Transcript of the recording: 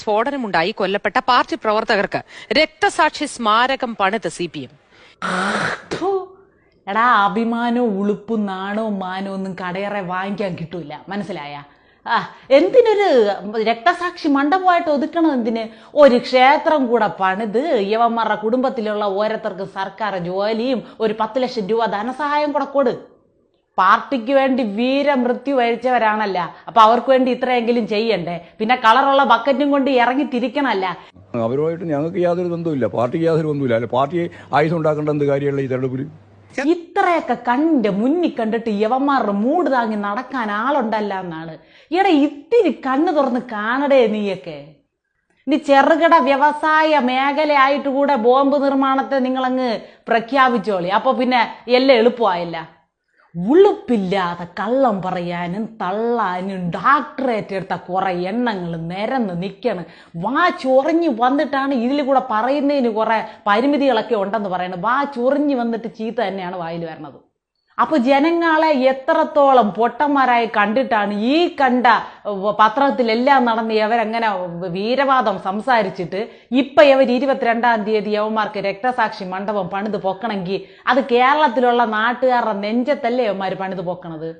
സ്ഫോടനമുണ്ടായി കൊല്ലപ്പെട്ട പാർട്ടി പ്രവർത്തകർക്ക് രക്തസാക്ഷി സ്മാരകം പണിത് സി പി എം. എടാ അഭിമാനോ ഉളുപ്പും നാണോ മാനോ ഒന്നും കടയറെ വാങ്ങിക്കാൻ കിട്ടൂല. മനസ്സിലായ? ആ എന്തിനൊരു രക്തസാക്ഷി മണ്ഡപമായിട്ട് ഒതുക്കണം എന്തിന്? ഒരു ക്ഷേത്രം കൂടെ പണിത് യവന്മാരുടെ കുടുംബത്തിലുള്ള ഓരോരുത്തർക്ക് സർക്കാർ ജോലിയും ഒരു പത്ത് ലക്ഷം രൂപ ധനസഹായം കൂടെ കൊടു. പാർട്ടിക്ക് വേണ്ടി വീരമൃത്യു വരിച്ചവരാണല്ല. അപ്പൊ അവർക്ക് വേണ്ടി ഇത്രയെങ്കിലും ചെയ്യണ്ടേ? പിന്നെ കളറുള്ള ബക്കറ്റും കൊണ്ട് ഇറങ്ങി തിരിക്കണല്ല അവരുമായിട്ട് ഞങ്ങൾക്ക് യാതൊരു ബന്ധവുമില്ല. പാർട്ടിക്ക് യാതൊരു ബന്ധവുമില്ല. അല്ല പാർട്ടി ആയുധം ഉണ്ടാക്കേണ്ട എന്ത് കാര്യമല്ല ഈ തെരഞ്ഞെടുപ്പിൽ ഇത്രയൊക്കെ കണ്ട് മുന്നിൽ കണ്ടിട്ട് യവന്മാരുടെ മൂട് താങ്ങി നടക്കാൻ ആളുണ്ടല്ല എന്നാണ് എടാ ഇത്തിരി കണ്ണു തുറന്ന് കാണടേ നീയൊക്കെ. ഇനി ചെറുകിട വ്യവസായ മേഖലയായിട്ട് കൂടെ ബോംബ് നിർമ്മാണത്തെ നിങ്ങളങ്ങ് പ്രഖ്യാപിച്ചോളി. അപ്പൊ പിന്നെ എല്ലാം എളുപ്പമായില്ല. ഉളുപ്പില്ലാതെ കള്ളം പറയാനും തള്ളാനും ഡാക്ടറേറ്റ് എടുത്ത കുറേ എണ്ണങ്ങൾ നിരന്ന് നിൽക്കണം വാ ചൊറിഞ്ഞ് വന്നിട്ടാണ് ഇതിൽ കൂടെ പറയുന്നതിന് കുറെ പരിമിതികളൊക്കെ ഉണ്ടെന്ന് പറയുന്നത്. വാ ചൊറിഞ്ഞ് വന്നിട്ട് ചീത്ത തന്നെയാണ് വായിൽ വരണത്. അപ്പൊ ജനങ്ങളെ എത്രത്തോളം പൊട്ടന്മാരായി കണ്ടിട്ടാണ് ഈ കണ്ട പത്രത്തിലെല്ലാം നടന്ന് ഇവരങ്ങനെ വീരവാദം സംസാരിച്ചിട്ട് ഇപ്പൊ ഇവർ ഇരുപത്തിരണ്ടാം തീയതി യവന്മാർക്ക് രക്തസാക്ഷി മണ്ഡപം പണിത് പൊക്കണമെങ്കിൽ അത് കേരളത്തിലുള്ള നാട്ടുകാരുടെ നെഞ്ചത്തല്ലേ യവന്മാർ പണിത് പൊക്കണത്?